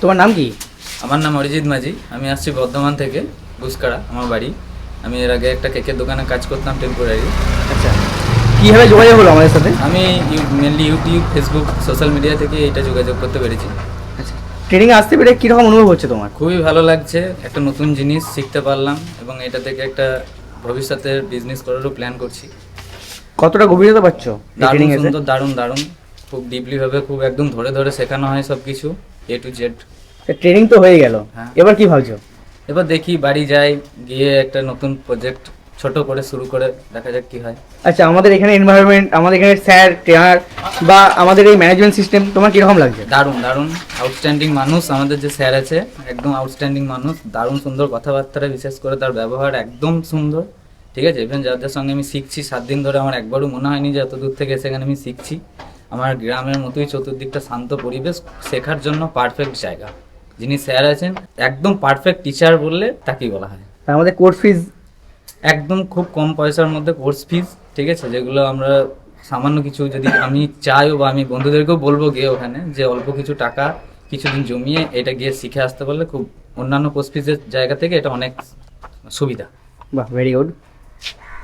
তোমার নাম কি? আমার নাম অরিজিৎ মাঝি। আমি আসছি বর্ধমান থেকে গুসকাড়া আমার বাড়ি। আমি এর আগে একটা কেকের দোকানে কাজ করতাম টেম্পোরারি আচ্ছা। কীভাবে যোগাযোগ হলো আমাদের সাথে? আমি mainly YouTube Facebook social media থেকে এটা যোগাযোগ করতে পেরেছি। আচ্ছা। ট্রেনিংয়ে আসতে পেরে কীরকম অনুভব হচ্ছে তোমার? খুবই ভালো লাগছে একটা নতুন জিনিস শিখতে পারলাম এবং এটা থেকে একটা ভবিষ্যতে বিজনেস করারও প্ল্যান করছি। কতটা গভীরতা পাচ্ছ দারুণ সুন্দর দারুণ দারুণ। খুব ডিপলিভাবে খুব একদম ধরে ধরে শেখানো হয় সব কিছু এ টু জেড ট্রেনিং তো হয়ে গেল। হ্যাঁ। এবার কি ভাবছ? এবার দেখি বাড়ি যাই গিয়ে একটা নতুন প্রজেক্ট ছোট করে শুরু করে দেখা যাক কি হয়। আচ্ছা আমাদের এখানে এনভায়রনমেন্ট আমাদের এখানে স্যার ট্রেনার বা আমাদের এই ম্যানেজমেন্ট সিস্টেম তোমার কীরকম লাগছে? দারুণ দারুণ। আউটস্ট্যান্ডিং মানুষ আমাদের যে স্যার আছে একদম আউটস্ট্যান্ডিং মানুষ। দারুণ সুন্দর কথাবার্তা বিশেষ করে তার ব্যবহার একদম সুন্দর। ঠিক আছে? ইভেন যাদের সঙ্গে আমি শিখছি সাত দিন ধরে আমার একবারও মনে হয়নি যে এত দূর থেকে সেখানে আমি শিখছি। আমার গ্রামের মতোই চতুর্দিকটা শান্ত পরিবেশ শেখার জন্য পারফেক্ট জায়গা। যিনি স্যার আছেন একদম পারফেক্ট টিচার বললে তাকেই বলা হয়। আমাদের কোর্স ফিজ একদম খুব কম পয়সার মধ্যে কোর্স ফিজ ঠিক আছে? যেগুলো আমরা সামান্য কিছু যদি আমি চাইও বা আমি বন্ধুদেরকেও বলব গিয়ে ওখানে যে অল্প কিছু টাকা কিছুদিন জমিয়ে এটা গিয়ে শিখে আসতে পারলে খুব অন্যান্য কোর্স ফিজের জায়গা থেকে এটা অনেক সুবিধা। বাহ ভেরি গুড